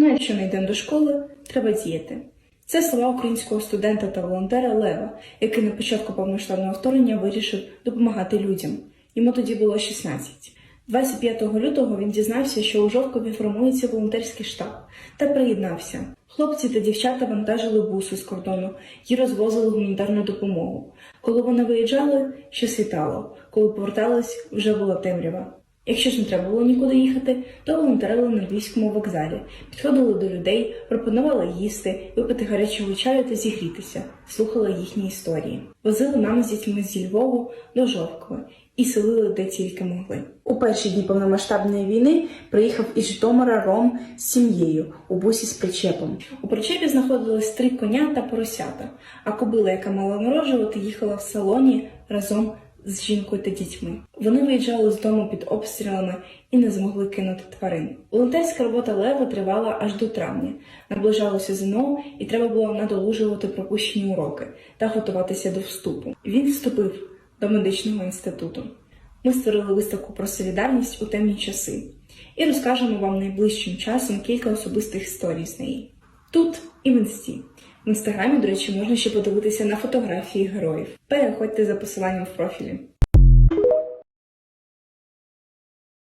Ну, якщо не йдемо до школи, треба діяти. Це слова українського студента та волонтера Лева, який на початку повноштабного вторгнення вирішив допомагати людям. Йому тоді було 16. 25 лютого він дізнався, що у Жовкові формується волонтерський штаб, та приєднався. Хлопці та дівчата вантажили буси з кордону і розвозили гуманітарну допомогу. Коли вони виїжджали, ще світало. Коли повертались, вже була темрява. Якщо ж не треба було нікуди їхати, то волонтерили на львівському вокзалі, підходили до людей, пропонували їсти, випити гарячого чаю та зігрітися, слухали їхні історії. Возили мами з дітьми зі Львову до Жовкова і селили де тільки могли. У перші дні повномасштабної війни приїхав із Житомира Ром з сім'єю у бусі з причепом. У причепі знаходились три коня та поросята, а кобила, яка мала народжувати, їхала в салоні разом з жінкою та дітьми. Вони виїжджали з дому під обстрілами і не змогли кинути тварин. Волонтерська робота Лева тривала аж до травня. Наближалося ЗНО, і треба було надолужувати пропущені уроки та готуватися до вступу. Він вступив до медичного інституту. Ми створили виставку про солідарність у темні часи і розкажемо вам найближчим часом кілька особистих історій з неї. Тут і в інсті. В інстаграмі, до речі, можна ще подивитися на фотографії героїв. Переходьте за посиланням в профілі.